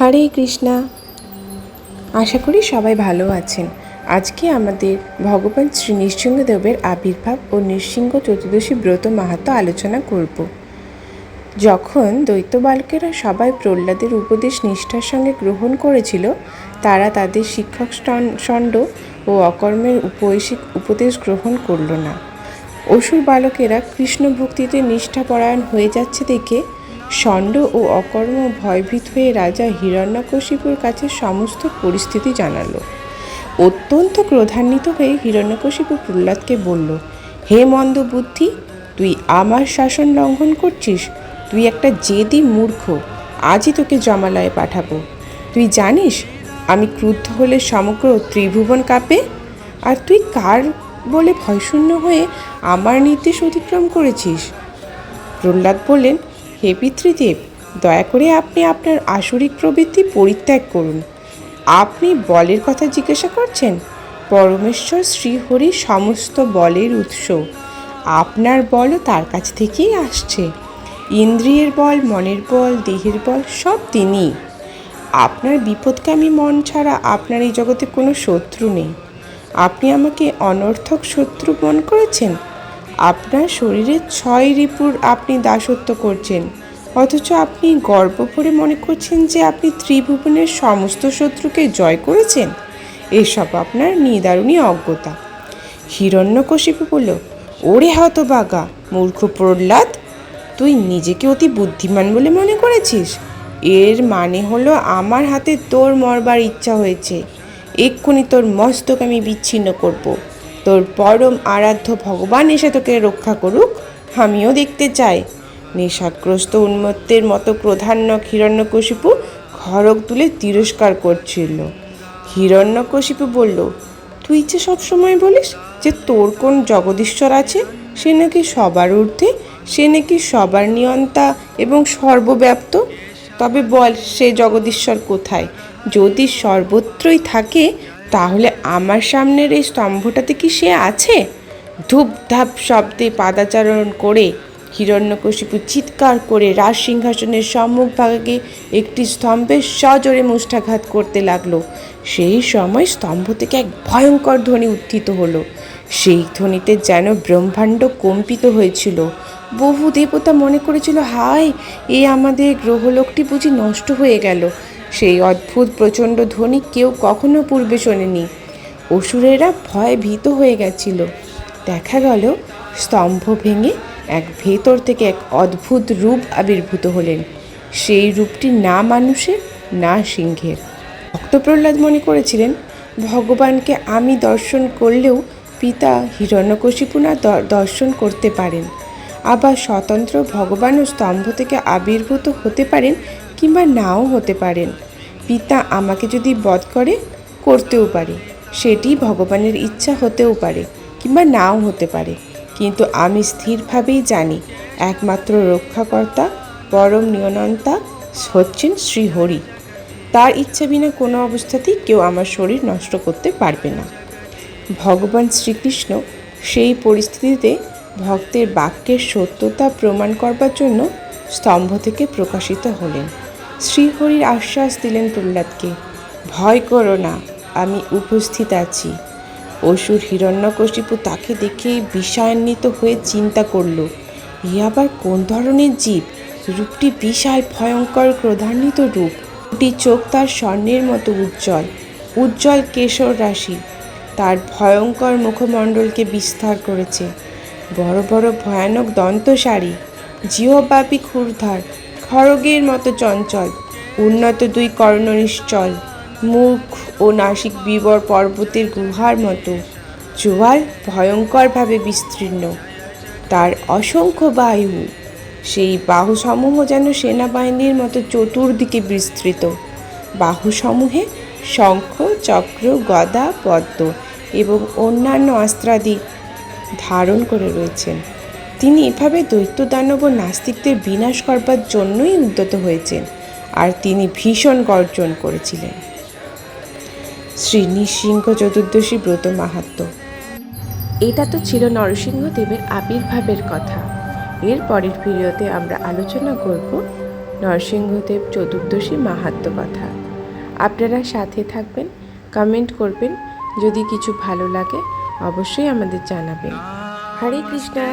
হরে কৃষ্ণা। আশা করি সবাই ভালো আছেন। আজকে আমাদের ভগবান শ্রী নৃসিংহদেবের আবির্ভাব ও নৃসিংহ চতুর্দশী ব্রত মাহাত্ম আলোচনা করব। যখন দৈত্য বালকেরা সবাই প্রহ্লাদের উপদেশ নিষ্ঠার সঙ্গে গ্রহণ করেছিল, তারা তাদের শিক্ষক ষণ্ড ও অকর্মের উপৈশিক উপদেশ গ্রহণ করল না। অসুর বালকেরা কৃষ্ণ ভক্তিতে নিষ্ঠাপরায়ণ হয়ে যাচ্ছে দেখে ষণ্ড ও অকর্ম ভয়ভীত হয়ে রাজা হিরণ্যকশিপুর কাছে সমস্ত পরিস্থিতি জানালো। অত্যন্ত ক্রোধান্বিত হয়ে হিরণ্যকশিপু প্রহ্লাদকে বলল, হে মন্দ বুদ্ধি তুই আমার শাসন লঙ্ঘন করছিস? তুই একটা জেদি মূর্খ, আজই তোকে জমালয়ে পাঠাবো। তুই জানিস, আমি ক্রুদ্ধ হলে সমগ্র ত্রিভুবন কাঁপে? আর তুই কার বলে ভয়শূন্য হয়ে আমার নির্দেশ অতিক্রম করেছিস? প্রহ্লাদ বললেন হে পিতৃদেব, দয়া করে আপনি আপনার আসরিক প্রবৃত্তি পরিত্যাগ করুন। আপনি বলের কথা জিজ্ঞাসা করছেন? পরমেশ্বর শ্রীহরি সমস্ত বলের উৎস। আপনার বলও তার কাছ থেকেই আসছে। ইন্দ্রিয়ের বল, মনের বল, দেহের বল সব তিনিই আপনার বিপদকামী মন ছাড়া আপনার এই জগতে কোনো শত্রু নেই। আপনি আমাকে অনর্থক শত্রু মন করেছেন? আপনার শরীরে ছয় রিপুর আপনি দাসত্ব করছেন। অথচ আপনি গর্ব করে মনে করছেন যে আপনি ত্রিভুবনের সমস্ত শত্রুকে জয় করেছেন। এসব আপনার নিদারুণী অজ্ঞতা। হিরণ্যকশিপু বলল, ওরে হতবাগা, মূর্খ প্রহ্লাদ! তুই নিজেকে অতি বুদ্ধিমান বলে মনে করেছিস? এর মানে হলো আমার হাতে তোর মরবার ইচ্ছা হয়েছে। এক্ষুনি তোর মস্তক আমি বিচ্ছিন্ন করব। তোর পরম আরাধ্য ভগবান এসে তোকে রক্ষা করুক, আমিও দেখতে চাই। নেশাগ্রস্ত উন্মত্তের মতো প্রধান্য হিরণ্যকশিপু খড়গ তুলে তিরস্কার করছিল। হিরণ্যকশিপু বলল, তুই যে সবসময় বলিস যে তোর কোন জগদীশ্বর আছে, সে নাকি সবার ঊর্ধ্বে, সে নাকি সবার নিয়ন্তা এবং সর্বব্যাপ্ত। তবে বল সে জগদীশ্বর কোথায়? যদি সর্বত্রই থাকে তাহলে আমার সামনের এই স্তম্ভটাতে কি সে আছে? ধূপ ধাপ শব্দে পাদাচারণ করে হিরণ্যকশিপু চিৎকার করে রাজ সিংহাসনের সম্মুখ ভাগে একটি স্তম্ভে সজোরে মুষ্ঠাঘাত করতে লাগল। সেই সময় স্তম্ভ থেকে এক ভয়ঙ্কর ধ্বনি উত্থিত হলো। সেই ধ্বনিতে যেন ব্রহ্মাণ্ড কম্পিত হয়েছিল। বহু দেবতা মনে করেছিল, হায়, এ আমাদের গ্রহলোকটি বুঝি নষ্ট হয়ে গেল। সেই অদ্ভুত প্রচণ্ড ধ্বনি কেউ কখনো পূর্বে শোনেনি। অসুরেরা ভয় ভীত হয়ে গেছিল। দেখা গেল, স্তম্ভ ভেঙে এক ভেতর থেকে এক অদ্ভুত রূপ আবির্ভূত হলেন। সেই রূপটি না মানুষের, না সিংহের। ভক্ত প্রহ্লাদ মনে করেছিলেন, ভগবানকে আমি দর্শন করলেও পিতা হিরণ্যকশিপু না দর্শন করতে পারেন। আবার স্বতন্ত্র ভগবানও স্তম্ভ থেকে আবির্ভূত হতে পারেন কিংবা নাও হতে পারেন। পিতা আমাকে যদি বধ করে, করতেও পারে। সেটি ভগবানের ইচ্ছা হতেও পারে কিংবা নাও হতে পারে। কিন্তু আমি স্থিরভাবেই জানি, একমাত্র রক্ষাকর্তা পরম নিয়নন্তা হচ্ছেন শ্রীহরি। তার ইচ্ছা বিনা কোনো অবস্থাতেই কেউ আমার শরীর নষ্ট করতে পারবে না। ভগবান শ্রীকৃষ্ণ সেই পরিস্থিতিতে ভক্তের বাক্যের সত্যতা প্রমাণ করবার জন্য স্তম্ভ থেকে প্রকাশিত হলেন। শ্রীহরির আশ্বাস দিলেন প্রহ্লাদকে, ভয় করো না, আমি উপস্থিত আছি। অসুর হিরণ্যকশিপু তাকে দেখে বিষয়ান্বিত হয়ে চিন্তা করল ই আবার কোন ধরনের জীব? রূপটি বিশাল ভয়ঙ্কর ক্রোধান্বিত রূপ। দুটি চোখ তার স্বর্ণের মতো উজ্জ্বল উজ্জ্বল কেশর রাশি। তার ভয়ঙ্কর মুখমণ্ডলকে বিস্তার করেছে। বড় বড় ভয়ানক দন্তসারি জিহব্যাপী ক্ষুরধার, খড়গের মতো চঞ্চল, উন্নত দুই কর্ণ নিশ্চল মুখ ও নাসিক বিবর পর্বতের গুহার মতো। জোয়াল ভয়ঙ্করভাবে বিস্তীর্ণ। তার অসংখ্য বায়ু সেই বাহুসমূহ যেন সেনাবাহিনীর মতো চতুর্দিকে বিস্তৃত। বাহুসমূহে শঙ্খ, চক্র, গদা, পদ্ম এবং অন্যান্য অস্ত্রাদি ধারণ করে রয়েছেন। তিনি এভাবে দৈত্য দানব ও নাস্তিকদের বিনাশ করবার জন্যই উদ্যত হয়েছেন, আর তিনি ভীষণ গর্জন করেছিলেন। শ্রী নৃসিংহ চতুর্দশী ব্রত মাহাত্ম্য এটা তো ছিল নরসিংহদেবের আবির্ভাবের কথা। এর পরের ভিডিওতে আমরা আলোচনা করব নরসিংহদেব চতুর্দশী মাহাত্ম্য কথা। আপনারা সাথে থাকবেন, কমেন্ট করবেন। যদি কিছু ভালো লাগে অবশ্যই আমাদের জানাবেন। হরে কৃষ্ণা।